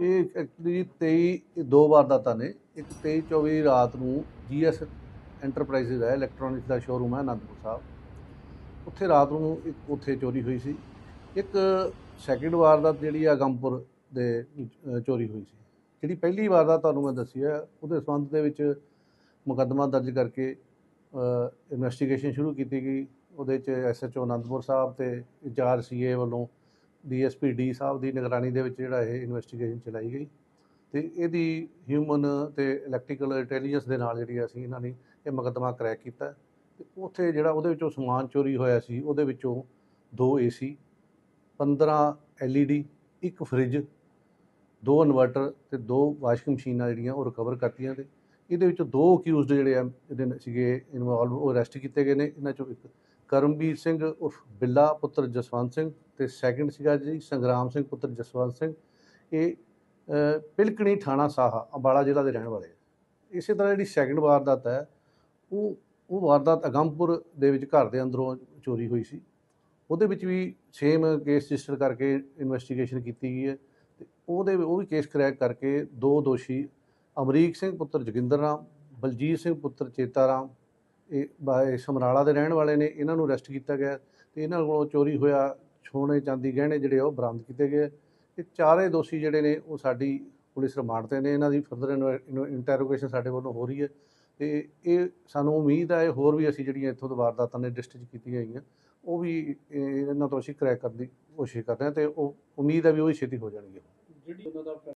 ਇਹ ਐਕਚੁਅਲੀ 23 ਇਹ ਦੋ ਵਾਰਦਾਤਾਂ ਨੇ। ਇੱਕ 23 24 ਰਾਤ ਨੂੰ ਜੀਐਸ ਐਂਟਰਪ੍ਰਾਈਜ਼ਸ ਹੈ ਇਲੈਕਟ੍ਰੋਨਿਕਸ ਦਾ ਸ਼ੋਰੂਮ ਹੈ, ਅਨੰਦਪੁਰ ਸਾਹਿਬ। ਉੱਥੇ ਰਾਤ ਨੂੰ ਇੱਕ ਉੱਥੇ ਚੋਰੀ ਹੋਈ ਸੀ। ਇੱਕ ਸੈਕਿੰਡ ਵਾਰਦਾਤ ਜਿਹੜੀ ਆ ਗੰਪੁਰ ਦੇ ਚੋਰੀ ਹੋਈ ਸੀ। ਜਿਹੜੀ ਪਹਿਲੀ ਵਾਰਦਾਤ ਤੁਹਾਨੂੰ ਮੈਂ ਦੱਸੀ ਹੈ ਉਹਦੇ ਸੰਬੰਧ ਦੇ ਵਿੱਚ ਮੁਕੱਦਮਾ ਦਰਜ ਕਰਕੇ ਇਨਵੈਸਟੀਗੇਸ਼ਨ ਸ਼ੁਰੂ ਕੀਤੀ ਗਈ। ਉਹਦੇ ਚ ਐਸਐਚਓ ਅਨੰਦਪੁਰ ਸਾਹਿਬ ਤੇ ਇੰਚਾਰਜ ਸੀਏ ਵੱਲੋਂ ਡੀਐਸਪੀ ਡੀ ਸਾਹਿਬ ਦੀ ਨਿਗਰਾਨੀ ਦੇ ਵਿੱਚ ਜਿਹੜਾ ਇਹ ਇਨਵੈਸਟੀਗੇਸ਼ਨ ਚਲਾਈ ਗਈ ਤੇ ਇਹਦੀ ਹਿਊਮਨ ਤੇ ਇਲੈਕਟ੍ਰੀਕਲ ਇੰਟੈਲੀਜੈਂਸ ਦੇ ਨਾਲ ਜਿਹੜੀ ਅਸੀਂ ਇਹਨਾਂ ਨੇ ਇਹ ਮੁਕੱਦਮਾ ਕਰੈਕ ਕੀਤਾ ਤੇ ਉੱਥੇ ਜਿਹੜਾ ਉਹਦੇ ਵਿੱਚੋਂ ਸਮਾਨ ਚੋਰੀ ਹੋਇਆ ਸੀ, ਉਹਦੇ ਵਿੱਚੋਂ ਦੋ ਏਸੀ 15 ਐਲਈਡੀ ਇੱਕ ਫ੍ਰਿਜ ਦੋ ਇਨਵਰਟਰ ਤੇ ਦੋ ਵਾਸ਼ਿੰਗ ਮਸ਼ੀਨਾਂ ਜਿਹੜੀਆਂ ਉਹ ਰਿਕਵਰ ਕਰਤੀਆਂ ਤੇ ਇਹਦੇ ਵਿੱਚੋਂ ਦੋ ਅਕਿਊਜ਼ਡ ਜਿਹੜੇ ਆ, ਇਹਦੇ ਨਾਲ ਸੀਗੇ ਇਨਵੋਲਵ ਉਹ ਅਰੈਸਟ ਕੀਤੇ ਗਏ ਨੇ, ਇਹਨਾਂ ਚੋਂ ਇੱਕ ਕਰਮਵੀਰ ਸਿੰਘ ਉਰਫ ਬਿੱਲਾ ਪੁੱਤਰ ਜਸਵੰਤ ਸਿੰਘ ਤੇ ਸੈਕੰਡ ਸੀਗਾ ਜੀ ਸੰਗਰਾਮ ਸਿੰਘ ਪੁੱਤਰ ਜਸਵੰਤ ਸਿੰਘ। ਇਹ ਪਿਲਕਣੀ ਥਾਣਾ ਸਾਹਾ, ਅੰਬਾਲਾ ਜ਼ਿਲ੍ਹਾ ਦੇ ਰਹਿਣ ਵਾਲੇ ਇਸੇ ਤਰ੍ਹਾਂ ਜਿਹੜੀ ਸੈਕੰਡ ਵਾਰਦਾਤ ਹੈ, ਉਹ ਉਹ ਵਾਰਦਾਤ ਅਗੰਮਪੁਰ ਦੇ ਵਿੱਚ ਘਰ ਦੇ ਅੰਦਰੋਂ ਚੋਰੀ ਹੋਈ ਸੀ। ਉਹਦੇ ਵਿੱਚ ਵੀ ਸੇਮ ਕੇਸ ਰਜਿਸਟਰ ਕਰਕੇ ਇਨਵੈਸਟੀਗੇਸ਼ਨ ਕੀਤੀ ਗਈ ਹੈ ਤੇ ਉਹਦੇ ਉਹ ਵੀ ਕੇਸ ਕਰੈਕ ਕਰਕੇ ਦੋ ਦੋਸ਼ੀ, ਅਮਰੀਕ ਸਿੰਘ ਪੁੱਤਰ ਜੋਗਿੰਦਰ ਰਾਮ, ਬਲਜੀਤ ਸਿੰਘ ਪੁੱਤਰ ਚੇਤਾ ਰਾਮ ਇਹ ਬਾ- ਸਮਰਾਲਾ ਦੇ ਰਹਿਣ ਵਾਲੇ ਨੇ, ਇਹਨਾਂ ਨੂੰ ਅਰੈਸਟ ਕੀਤਾ ਗਿਆ ਤੇ ਇਹਨਾਂ ਕੋਲੋਂ ਚੋਰੀ ਹੋਇਆ ਸੋਨੇ ਚਾਂਦੀ, ਗਹਿਣੇ ਜਿਹੜੇ ਆ ਉਹ ਬਰਾਮਦ ਕੀਤੇ ਗਏ ਇਹ ਚਾਰੇ ਦੋਸ਼ੀ ਜਿਹੜੇ ਨੇ, ਉਹ ਸਾਡੀ ਪੁਲਿਸ ਰਿਮਾਂਡ ਤੇ ਨੇ, ਇਹਨਾਂ ਦੀ ਫਰਦਰ ਇੰਟਰੋਗੇਸ਼ਨ ਸਾਡੇ ਵੱਲੋਂ ਹੋ ਰਹੀ ਹੈ ਤੇ ਇਹ ਸਾਨੂੰ ਉਮੀਦ ਹੈ ਹੋਰ ਵੀ ਅਸੀਂ ਜਿਹੜੀਆਂ ਇੱਥੋਂ ਤੋਂ ਵਾਰਦਾਤਾਂ ਨੇ ਡਿਸਟ੍ਰਿਕਟ ਕੀਤੀਆਂ ਗਈਆਂ, ਉਹ ਵੀ ਇਹਨਾਂ ਤੋਂ ਅਸੀਂ ਕਰੈਕ ਕਰਨ ਦੀ ਕੋਸ਼ਿਸ਼ ਕਰਦੇ ਹਾਂ ਤੇ ਉਹ, ਉਮੀਦ ਹੈ ਵੀ ਉਹ ਛੇਤੀ ਹੋ ਜਾਣਗੀਆਂ। ਜਿਹੜੀ ਉਹਨਾਂ ਦਾ